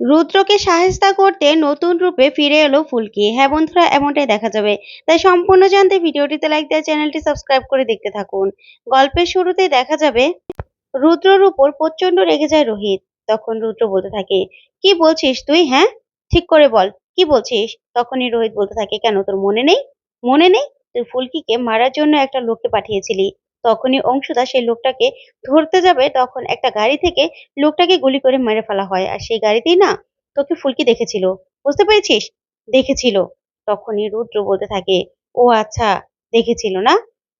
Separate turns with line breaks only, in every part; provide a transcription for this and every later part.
রুদ্রকে সাহেস্তা করতে নতুন রূপে ফিরে এলো ফুলকি। হ্যাঁ বন্ধুরা, এমনটাই দেখা যাবে। তাই সম্পূর্ণ জানতে ভিডিওটিতে লাইক দিয়ে চ্যানেলটি সাবস্ক্রাইব করে দেখতে থাকুন। গল্পের শুরুতেই দেখা যাবে, রুদ্রর উপর প্রচণ্ড রেগে যায় রোহিত। তখন রুদ্র বলতে থাকে, কি বলছিস তুই হ্যাঁ? ঠিক করে বল, কি বলছিস? তখনই রোহিত বলতে থাকে, কেন, তোর মনে নেই? মনে নেই? তুই ফুলকিকে মারার জন্য একটা লোককে পাঠিয়েছিলি। তখনই অংশুদা সেই লোকটাকে ধরতে যাবে, তখন একটা গাড়ি থেকে লোকটাকে গুলি করে মেরে ফেলা হয়। আর সেই গাড়িতেই না তোকে ফুলকি দেখেছিল। বুঝতে পেরেছিস? দেখেছিল। তখনই রুদ্র বলতে থাকে, ও আচ্ছা দেখেছিল না?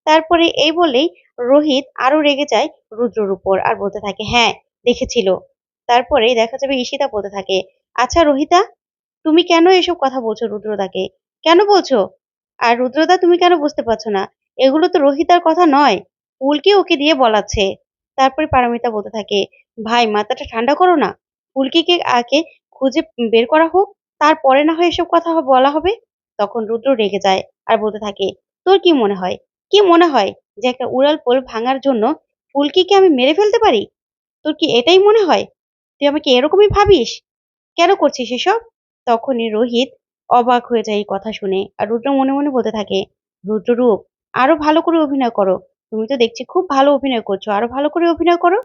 তারপরে এই বলেই রোহিত আরও রেগে যায় রুদ্রর উপর আর বলতে থাকে হ্যাঁ দেখেছিল। তারপরে দেখা যাবে ঈশিতা বলতে থাকে আচ্ছা রোহিতা, তুমি কেন এসব কথা বলছো রুদ্রদাকে? কেন বলছো? আর রুদ্রদা, তুমি কেন বুঝতে পারছ না? এগুলো তো রোহিতার কথা নয়। ফুলকে ওকে দিয়ে বলাচ্ছে। তারপরে পারমিতা বলতে থাকে, ভাই, মাথাটা ঠান্ডা করো না। ফুলকিকে আগে খুঁজে বের করা হোক, তারপরে না হয় এসব কথা বলা হবে। তখন রুদ্র রেগে যায় আর বলতে থাকে, তোর কি মনে হয়? কি মনে হয় যে একটা উড়াল পোল ভাঙার জন্য ফুলকিকে আমি মেরে ফেলতে পারি? তোর কি এটাই মনে হয়? তুই আমাকে এরকমই ভাবিস? কেন করছিস এসব? তখনই রোহিত অবাক হয়ে যায় এই কথা শুনে। আর রুদ্র মনে মনে বলতে থাকে, রুদ্ররূপ, আরও ভালো করে অভিনয় করো। তুমি তো দেখছি খুব ভালো অভিনয় করছ। আরও ভালো করে অভিনয় করো।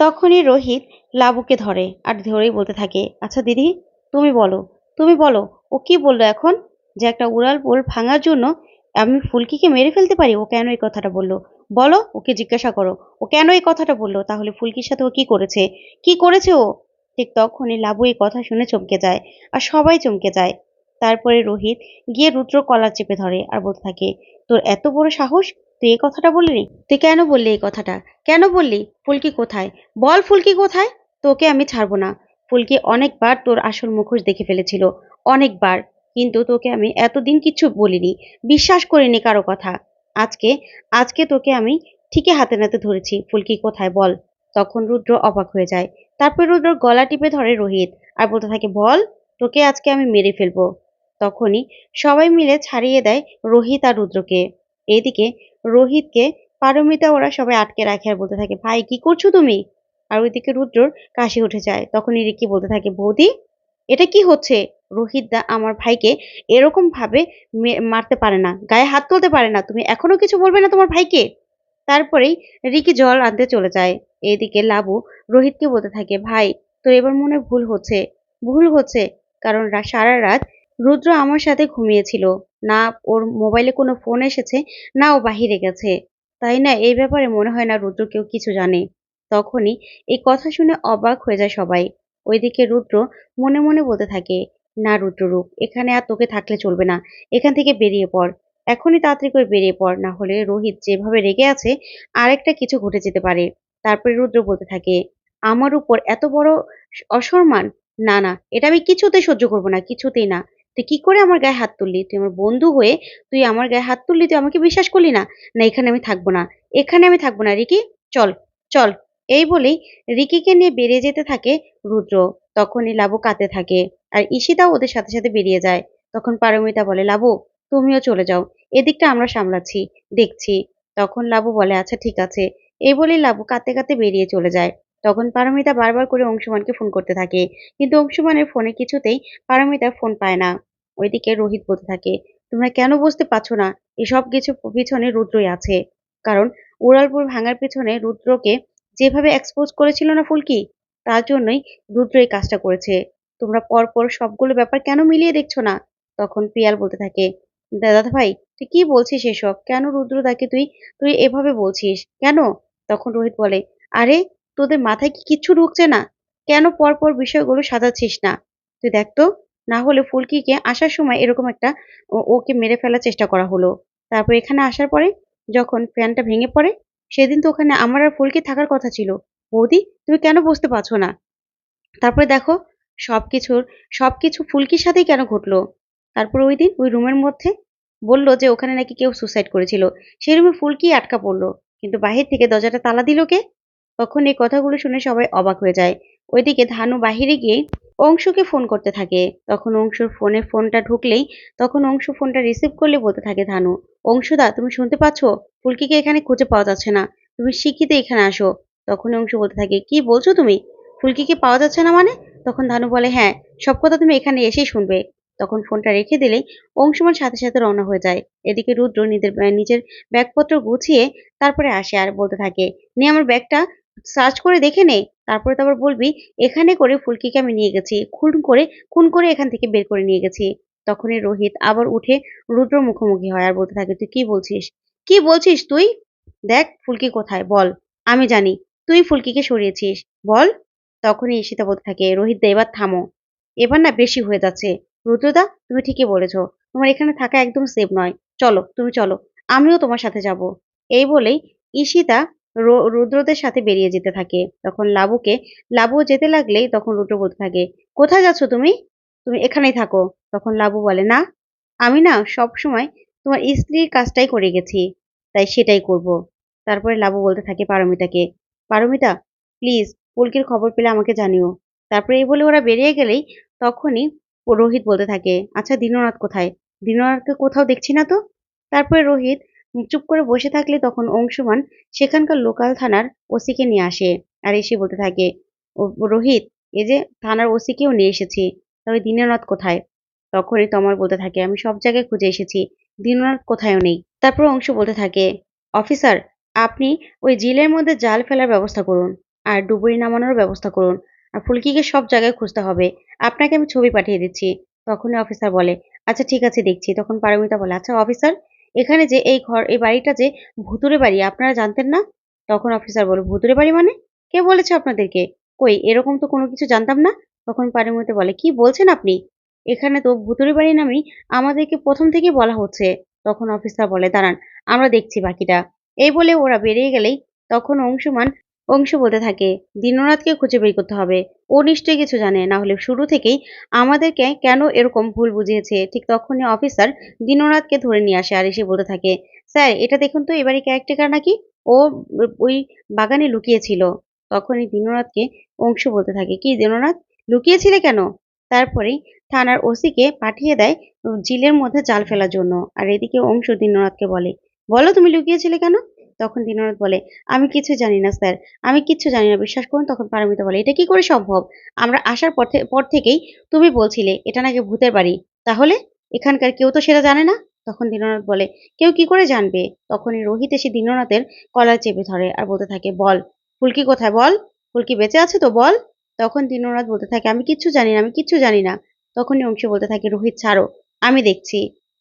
তখনই রোহিত লাবুকে ধরে আর ধরেই বলতে থাকে আচ্ছা দিদি, তুমি বলো তুমি বলো, ও কি বলল এখন? যে একটা উড়াল পোল ভাঙার জন্য আমি ফুলকিকে মেরে ফেলতে পারি? ও কেন এই কথাটা বলল? বলো, ওকে জিজ্ঞাসা করো। ও কেন এই কথাটা বলল? তাহলে ফুলকির সাথে ও কি করেছে? কি করেছে ও? ঠিক তখনই লাবু এই কথা শুনে চমকে যায় আর সবাই চমকে যায়। তারপরে রোহিত গিয়ে রুদ্র কলার চেপে ধরে আর বলতে থাকে, তোর এত বড় সাহস? তুই এই কথাটা বললি? তুই কেন বললি এই কথাটা? কেন বললি? ফুলকি কোথায়? বল ফুলকি কোথায়? তোকে আমি ছাড়বো না। ফুলকি অনেকবার তোর আসল মুখোশ দেখে ফেলেছিল। অনেকবার। কিন্তু তোকে আমি এতদিন কিচ্ছু বলিনি। বিশ্বাস করিনি কারও কথা। আজকে আজকে তোকে আমি ঠিকই হাতে নাতে ধরেছি। ফুলকি কোথায় বল? তখন রুদ্র অবাক হয়ে যায়। তারপর রুদ্র গলা টিপে ধরে রোহিত। আর বলতে থাকে, বল, তোকে আজকে আমি মেরে ফেলব। তখনই সবাই মিলে ছাড়িয়ে দেয় রোহিত আর রুদ্রকে। এইদিকে রোহিতকে পারমিতা ওরা সবাই আটকে রাখে আর বলতে থাকে, ভাই, কি করছ তুমি? আর ওইদিকে রুদ্রর কাশি উঠে যায়। তখনই রিকি বলতে থাকে, বৌদি, এটা কি হচ্ছে? রোহিত দা আমার ভাইকে এরকম ভাবে মারতে পারে না, গায়ে হাত তুলতে পারে না, তুমি এখনও কিছু বলবে না তোমার ভাইকে? তারপরেই রিকি জল আনতে চলে যায়। এইদিকে লাবু রোহিতকে বলতে থাকে, ভাই, তোর এবার মনে ভুল হচ্ছে ভুল হচ্ছে, কারণ সারা রাত রুদ্র আমার সাথে ঘুমিয়েছিল। না, ওর মোবাইলে কোনো ফোন এসেছে, না ও বাহিরে গেছে। তাই না? এই ব্যাপারে মনে হয় না রুদ্র কেউ কিছু জানে। তখনই এই কথা শুনে অবাক হয়ে যায় সবাই। ওইদিকে রুদ্র মনে মনে বলতে থাকে, না রুদ্ররূপ এখানে আর তোকে থাকলে চলবে না। এখান থেকে বেরিয়ে পড়। এখনই তাড়াতাড়ি করে বেরিয়ে পড়। না হলে রোহিত যেভাবে রেগে আছে, আরেকটা কিছু ঘটে যেতে পারে। তারপরে রুদ্র বলতে থাকে, আমার উপর এত বড় অসম্মান? না না, এটা আমি কিছুতেই সহ্য করব না, কিছুতেই না। তুই কি করে আমার গায়ে হাত তুললি? তুই আমার বন্ধু হয়ে তুই আমার গায়ে হাত তুললি, তুই আমাকে বিশ্বাস করলি না? না, এখানে আমি থাকব না। এখানে আমি থাকব না। রিকি, চল চল। এই বলেই রিকিকে নিয়ে বেরিয়ে যেতে থাকে রুদ্র। তখনই লাবু কাঁদতে থাকে আর ঈশিতাও ওদের সাথে সাথে বেরিয়ে যায়। তখন পারমিতা বলে, লাবু, তুমিও চলে যাও। এদিকটা আমরা সামলাচ্ছি, দেখছি। তখন লাবু বলে আচ্ছা ঠিক আছে। এই বলেই লাবু কাঁদতে কাঁদতে বেরিয়ে চলে যায়। তখন পারমিতা বারবার করে অংশুমানকে ফোন করতে থাকে। কিন্তু অংশুমানের ফোনে কিছুতেই পারমিতা ফোন পায় না। ওইদিকে রোহিত বলতে থাকে, তোমরা কেন বুঝতে পারছ না? এসব কিছু পিছনে রুদ্রই আছে। কারণ উড়ালপুর ভাঙার পিছনে রুদ্রকে যেভাবে এক্সপোজ করেছিল না ফুলকি, তার জন্যই রুদ্র এই কাজটা করেছে। তোমরা পরপর সবগুলো ব্যাপার কেন মিলিয়ে দেখছ না? তখন পিয়াল বলতে থাকে দাদা ভাই তুই কি বলছিস এসব? কেন রুদ্র তাকে তুই তুই এভাবে বলছিস? কেন? তখন রোহিত বলে, আরে তোদের মাথায় কি কিচ্ছু ঢুকছে না? কেন পরপর বিষয়গুলো সাজাচ্ছিস না? তুই দেখ তো, না হলে ফুলকিকে আসার সময় এরকম একটা ওকে মেরে ফেলার চেষ্টা করা হলো। তারপর এখানে আসার পরে যখন ফ্যানটা ভেঙে পড়ে, সেদিন তো ওখানে আমার আর ফুলকি থাকার কথা ছিল। বৌদি, তুমি কেন বুঝতে পারছ না? তারপরে দেখো সব কিছুর সব কিছু ফুলকির সাথেই কেন ঘটলো? তারপর ওই দিন ওই রুমের মধ্যে বলল যে ওখানে নাকি কেউ সুসাইড করেছিল। সেই রুমে ফুলকি আটকা পড়ল। কিন্তু বাহির থেকে দরজাটা তালা দিল কে? তখন এই কথাগুলো শুনে সবাই অবাক হয়ে যায়। ওইদিকে ধানু বাহিরে গিয়ে অংশুকে ফোন করতে থাকে। তখন অংশুর ফোনে ফোনটা ঢুকলেই তখন অংশু ফোনটা রিসিভ করলে বলতে থাকে ধানু, অংশুদা, তুমি শুনতে পাচ্ছ? ফুলকিকে এখানে খুঁজে পাওয়া যাচ্ছে না। তুমি শিখিতে এখানে আসো। তখন অংশু বলতে থাকে, কি বলছো তুমি? ফুলকিকে পাওয়া যাচ্ছে না মানে? তখন ধানু বলে হ্যাঁ সব কথা তুমি এখানে এসেই শুনবে। তখন ফোনটা রেখে দিলেই অংশুমান সাথে সাথে রওনা হয়ে যায়। এদিকে রুদ্র নিজের নিজের ব্যাগপত্র গুছিয়ে তারপরে আসে আর বলতে থাকে, নিয়ে আমার ব্যাগটা সার্চ করে দেখে নে, তারপরে তো আবার বলবি, এখানে করে ফুলকিকে আমি নিয়ে গেছি, খুন করে খুন করে এখান থেকে বের করে নিয়ে গেছি। তখনই রোহিত আবার উঠে রুদ্র মুখোমুখি হয় আর বলতে থাকে, তুই কি বলছিস? কি বলছিস তুই? দেখ ফুলকি কোথায়, বল, আমি জানি, তুই ফুলকিকে সরিয়েছিস, বল। তখনই ঈশিতা বলতে থাকে, রোহিত দা, এবার থামো। এবার না বেশি হয়ে যাচ্ছে, রুদ্রদা, তুমি ঠিকই বলেছ, তোমার এখানে থাকা একদম সেফ নয়, চলো, তুমি চলো, আমিও তোমার সাথে যাব। এই বলেই ঈশিতা রুদ্রদের সাথে বেরিয়ে যেতে থাকে। তখন লাবুকে লাবু যেতে লাগলেই তখন রুদ্র বলতে থাকে, কোথায় যাচ্ছ তুমি? তুমি এখানেই থাকো। তখন লাবু বলে, না, আমি না সব সময় তোমার স্ত্রীর কাজটাই করে গেছি, তাই সেটাই করব। তারপরে লাবু বলতে থাকে পারমিতাকে, পারমিতা প্লিজ পুলকির খবর পেলে আমাকে জানিও। তারপরে এই বলে ওরা বেরিয়ে গেলেই তখনই রোহিত বলতে থাকে আচ্ছা দীননাথ কোথায়? দীননাথকে কোথাও দেখছি না তো? তারপরে রোহিত চুপ করে বসে থাকলে তখন অংশুমান সেখানকার লোকাল থানার ওসিকে নিয়ে আসে আর এসে বলতে থাকে, "ও- রোহিত, এই যে থানার ওসিকেও নিয়ে এসেছি, তবে দীননাথ কোথায়? তখনই তমাল বলতে থাকে, আমি সব জায়গায় খুঁজে এসেছি, দীননাথ কোথায়ও নেই। তারপর অংশ বলতে থাকে, অফিসার, আপনি ওই জিলের মধ্যে জাল ফেলার ব্যবস্থা করুন আর ডুবুরি নামানোর ব্যবস্থা করুন আর ফুলকিকে সব জায়গায় খুঁজতে হবে। আপনাকে আমি ছবি পাঠিয়ে দিচ্ছি। তখনই অফিসার বলে আচ্ছা ঠিক আছে, দেখছি। তখন পারমিতা বলে আচ্ছা অফিসার এখানে যে এই ঘর, এই বাড়িটা যে ভুতুরে বাড়ি, আপনারা জানতেন না? তখন অফিসার বলে ভুতুরে বাড়ি মানে? কে বলেছে আপনাদেরকে? কই, এরকম তো কোনো কিছু জানতাম না? তখন পারিমতে বলে, কি বলছেন আপনি? এখানে তো ভুতুরে বাড়ি নামেই আমাদেরকে প্রথম থেকে বলা হচ্ছে। তখন অফিসার বলে, দাঁড়ান, আমরা দেখছি বাকিটা। এই বলে ওরা বেরিয়ে গেলেই তখন অংশুমান অংশ বলতে থাকে দীননাথকে খুঁজে বের করতে হবে। ও নিশ্চয়ই কিছু জানে, না হলে শুরু থেকেই আমাদেরকে কেন এরকম ভুল বুঝিয়েছে? ঠিক তখনই অফিসার দীননাথকে ধরে নিয়ে আসে আর এসে বলতে থাকে, স্যার, এটা দেখুন তো, এবারে ক্যারেক্টার নাকি? ও ওই বাগানে লুকিয়েছিল। তখনই দীননাথকে অংশ বলতে থাকে, কি দীননাথ লুকিয়েছিলে কেন? তারপরে থানার ওসিকে পাঠিয়ে দেয় জিলের মধ্যে জাল ফেলার জন্য। আর এদিকে অংশ দীননাথকে বলে, বলো তুমি লুকিয়েছিলে কেন? তখন দীননাথ বলে, আমি কিছু জানি না, স্যার। আমি কিচ্ছু জানি না। বিশ্বাস করুন, তখন পারমিতা বলে, এটা কি করে সম্ভব? আমরা আসার পর থেকেই তুমি বলছিলে, এটা নাকি ভূতের বাড়ি। তাহলে এখানকার কেউ তো সেটা জানে না? তখন দীননাথ বলে, কেউ কি করে জানবে? তখনই রোহিত এসে দীননাথের কলার চেপে ধরে আর বলতে থাকে, বল, ফুলকি কোথায়? বল, ফুলকি বেঁচে আছে তো, বল? তখন দীননাথ বলতে থাকে, আমি কিচ্ছু জানি না, আমি কিচ্ছু জানি না। তখনই অংশ বলতে থাকে, রোহিত, ছাড়ো, আমি দেখছি।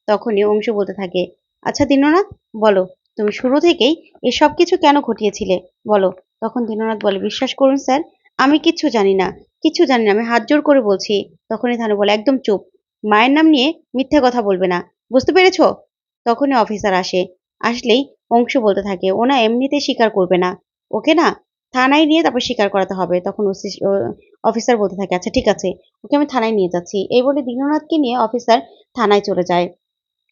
তখনই অংশ বলতে থাকে আচ্ছা দীননাথ বলো। তুমি শুরু থেকেই এসব কিছু কেন ঘটিয়েছিলে? বলো। তখন দীননাথ বলে, বিশ্বাস করুন স্যার, আমি কিচ্ছু জানি না। কিচ্ছু জানি না। আমি হাত জোর করে বলছি। তখনই থানু বলে, একদম চুপ। মায়ের নাম নিয়ে মিথ্যে কথা বলবে না। বুঝতে পেরেছ? তখনই অফিসার আসে। আসলেই অংশ বলতে থাকে, ওনা এমনিতে স্বীকার করবে না। ওকে না থানায় নিয়ে তারপর স্বীকার করাতে হবে। তখন ওসি- অফিসার বলতে থাকে আচ্ছা ঠিক আছে, ওকে আমি থানায় নিয়ে যাচ্ছি। এই বলে দীননাথকে নিয়ে অফিসার থানায় চলে যায়।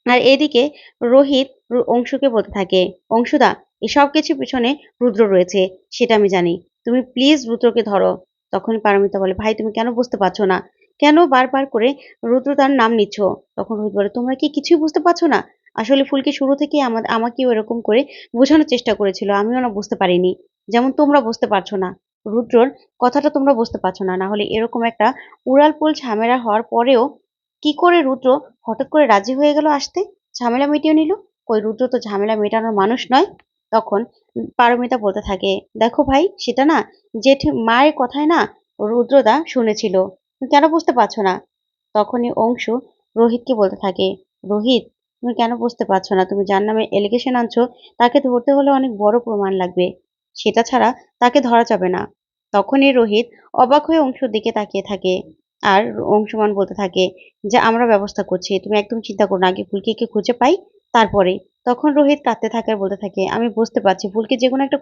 আর এদিকে রোহিত অংশুকে বলতে থাকে, অংশুদা, এসব কিছুর পিছনে রুদ্র রয়েছে, সেটা আমি জানি। তুমি প্লিজ রুদ্রকে ধরো। তখন পারমিতা বলে, ভাই, তুমি কেন বুঝতে পারছ না? কেন বারবার করে রুদ্র তার নাম নিচ্ছ? তখন রোহিত বলে, তোমরা কি কিছুই বুঝতে পারছ না? আসলে ফুলকি শুরু থেকে আমার আমাকেও এরকম করে বোঝানোর চেষ্টা করেছিল, আমিও না বুঝতে পারিনি। যেমন তোমরা বুঝতে পারছ না, রুদ্রর কথাটা তোমরা বুঝতে পারছ না। না হলে এরকম একটা উড়ালপুল ঝামেলা হওয়ার পরেও কি করে রুদ্র হঠাৎ করে রাজি হয়ে গেল আসতে? ঝামেলা মিটিয়ে নিল? কই, রুদ্র তো ঝামেলা মেটানোর মানুষ নয়। তখন পারমিতা বলতে থাকে, দেখো ভাই, সেটা না জেঠ মায়ের কথায় না রুদ্রদা শুনেছিল। কেন বুঝতে পারছ না? তখনই অংশ রোহিতকে বলতে থাকে, রোহিত, তুমি কেন বুঝতে পারছ না? তুমি যার নামে এলিগেশন আনছো, তাকে ধরতে হলে অনেক বড় প্রমাণ লাগবে। সেটা ছাড়া তাকে ধরা যাবে না। তখনই রোহিত অবাক হয়ে অংশুর দিকে তাকিয়ে থাকে। আর অংশমান বলতে থাকে যে, আমরা ব্যবস্থা করছি। তুমি একদম চিন্তা করো না, আগে ফুলকিকে খুঁজে পাই তারপরে তখন রোহিত কাঁদতে থাকে বলতে থাকে, আমি বুঝতে পারছি ফুলকি যে কোনো একটা